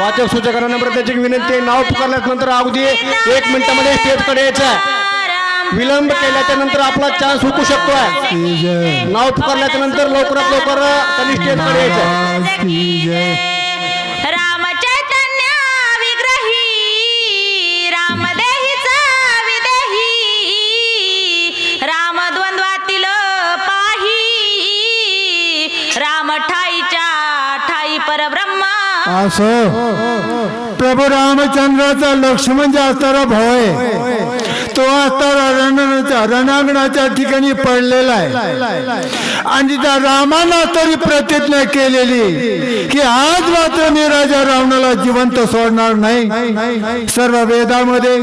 वाचक सूचकांना प्रत्येक विनंती नाव पुकारल्यानंतर अगदी एक मिनिटामध्ये स्टेजकडे यायचं आहे. विलंब केल्याच्यानंतर आपला चान्स हुकू शकतोय नाव पुकारल्याच्या नंतर लवकरात लवकर त्यांनी स्टेजकडे यायचं परब्रह्मा. असो. प्रभू रामचंद्राचा लक्ष्मण जे असणारा भाऊ आहे तो आता रणाच्या रणांगणाच्या ठिकाणी पडलेला आहे. आणि त्या रामाला तरी प्रतिज्ञा केलेली की आज मात्र मी राजा रावणाला जिवंत सोडणार नाही. सर्व वेदामध्ये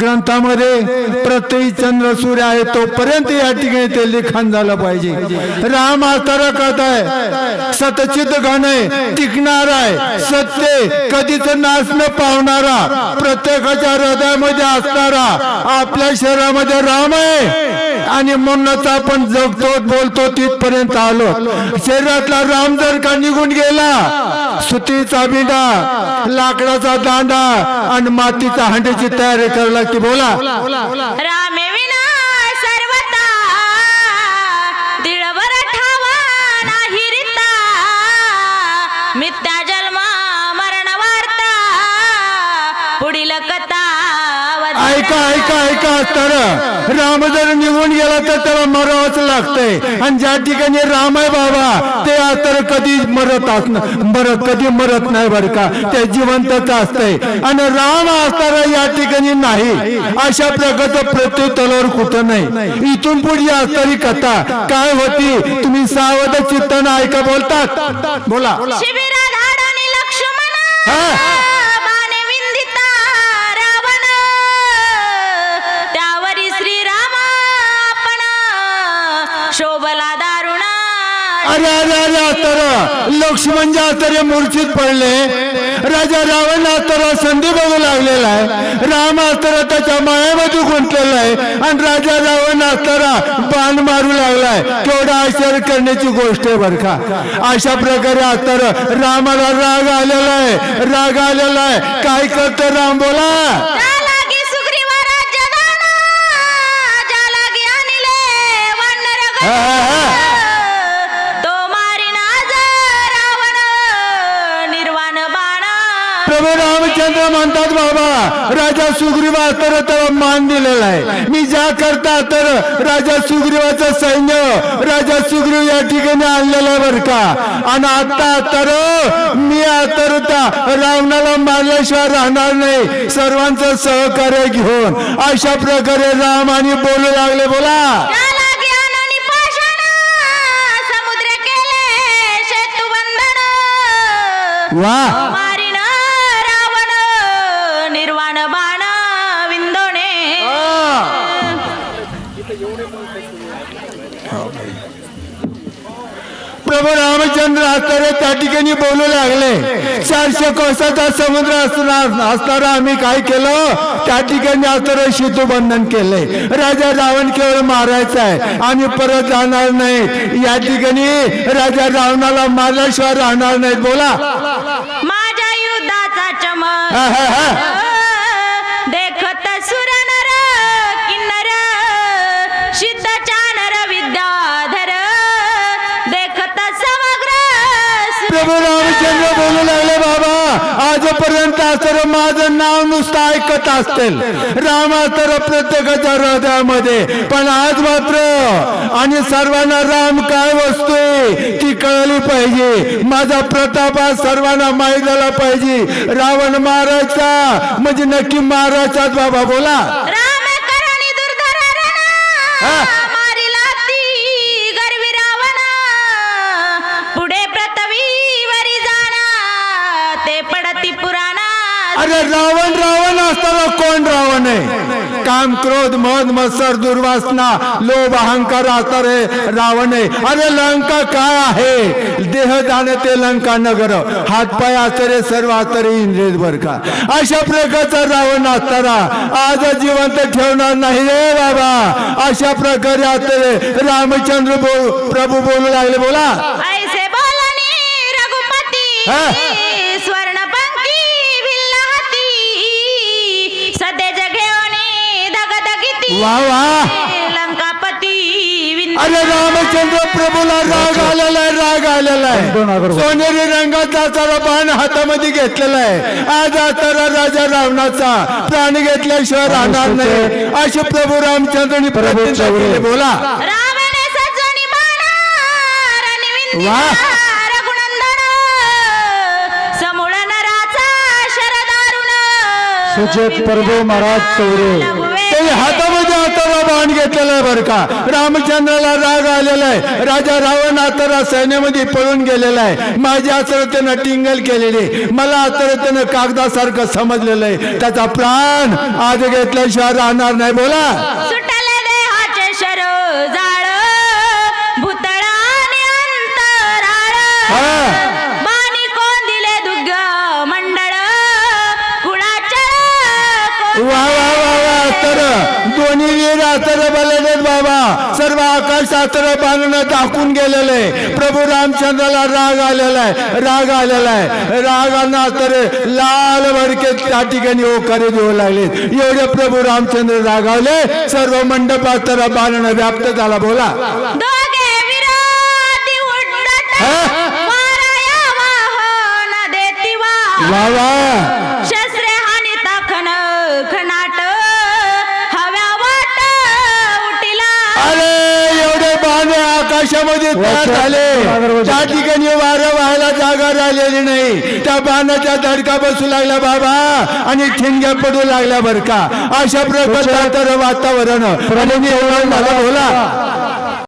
ग्रंथामध्ये प्रत्येक चंद्र सूर्य आहे तोपर्यंत या ठिकाणी ते लिखाण झालं पाहिजे. राम असताना कथ आहे सतचित घन आहे टिकणार आहे सत्य कधीच नाश न पावणारा प्रत्येकाच्या हृदयामध्ये असणारा आपल्या शरीरामध्ये राम आहे. आणि म्हणूनच आपण जगतो बोलतो तिथपर्यंत आलो. शरीरातला राम जर का निघून गेला सुतीचा बिडा लाकडाचा दांडा आणि मातीचा हांड्याची तयारी करावी लागते बोला. ऐका ऐका तर राम जर निघून गेला तर त्याला मरावंच लागतंय. आणि ज्या ठिकाणी राम आहे बाबा ते तर कधी मरत मरत कधी मरत नाही बरं का? ते जिवंतच असतंय. आणि राम असताना या ठिकाणी नाही. अशा प्रकारचं प्रत्येक तलावर कुठं नाही. इथून पुढे असणारी कथा काय होती? तुम्ही सावध चित्तानं ऐका बोलतात. बोला. हा. तर लक्ष्मण जे तर मूर्छित पडले. राजा रावण तर संधी बघू लागलेला आहे. राम तर त्याच्या मायामध्ये गुंतलेला आहे. आणि राजा रावण असताना बाण मारू लागलाय केवढा आश्चर्य करण्याची गोष्ट आहे बर का. अशा प्रकारे तर रामाला राग आलेला आहे. राग आलेला आहे. काय करतो राम बोला. त्या प्रभू रामचंद्र म्हणतात बाबा राजा सुग्रीवा तर मान दिलेला आहे. मी ज्या करता तर राजा सुग्रीवाचं सैन्य राजा सुग्रीव या ठिकाणी आणलेलं आहे बरं का. आणि आता तर मी त्या रावणाला मारल्याशिवाय राहणार नाही. सर्वांचं सहकार्य घेऊन अशा प्रकारे राम आणि बोलू लागले बोला. वा. प्रभू रामचंद्र असणारे त्या ठिकाणी बोलू लागले. चारशे कोसाचा समुद्र असणार आम्ही काय केलं? त्या ठिकाणी असणारं शेतूबंधन केलंय राजा रावण केवळ मारायचा आहे. आम्ही परत जाणार नाही या ठिकाणी राजा रावणाला मारल्याशिवाय राहणार नाहीत. बोला. माझ्या युद्धाचा चमक. प्रभू रामचंद्र बोलू लागले बाबा आजपर्यंत तर माझं नाव नुसतं ऐकत असतील. राम तर प्रत्येकाच्या हृदयामध्ये. पण आज मात्र आणि सर्वांना राम काय वस्तू? ती कळली पाहिजे. माझा प्रताप आज सर्वांना माहीत झाला पाहिजे. रावण मारायचा म्हणजे नक्की मारायचाच बाबा बोला. हा. अरे रावण रावण असताना कोण रावण आहे? काम क्रोध मध मत्सर दुर्वासना लोभ अहंकार असणारे रावण आहे. अरे लंका काय आहे? देह जाणे ते लंका नगर. हातपाय असणारे सर्व असणारे इंद्रिय बर का अशा प्रकारचा रावण असताना आज जिवंत ठेवणार नाही रे बाबा. अशा प्रकारे असणारे रामचंद्र प्रभू बोलू लागले. बोला. हा. वा वा. लंकापती विंध्य अरे रामचंद्र प्रभूला राग आलेला आहे राग आलेला आहे. सोनेरी रंगाचा सारा बाण हातामध्ये घेतलेला आहे. आज आता राजा रावणाचा प्राण घेतल्याशिवाय राहणार नाही. असे प्रभू रामचंद्रांनी प्रतिज्ञा केली. बोला. वा. सुचेत प्रभू महाराज चौरे. ते हातामध्ये बाण घेतलेला आहे बरं का. रामचंद्राला राग आलेला आहे. राजा रावण आता सैन्यामध्ये पळून गेलेला आहे. माझी असर त्यानं टिंगल केलेली. मला असर त्यानं कागदासारखं समजलेलं आहे. त्याचा प्राण आज घेतल्याशिवाय राहणार नाही. बोला. मंडळ. दोन्ही वीर अस्तर बलदेत बाबा. सर्व आकाश अस्त्र बांधणं टाकून गेलेलं आहे. प्रभू रामचंद्राला राग आलेला आहे. राग आलेला आहे. रागांना तर लाल भडके त्या ठिकाणी ओकारे देऊ लागले. एवढे प्रभू रामचंद्र रागावले. सर्व मंडप अस्त्र बांधणं व्याप्त झाला. बोला. वा. तयार झाले. त्या ठिकाणी वारं व्हायला जागा राहिलेली नाही त्या बाणाच्या धडका बसू लागला बाबा आणि ठिणग्या पडू लागल्या बर का. अशा प्रकारचं वातावरण. बोला.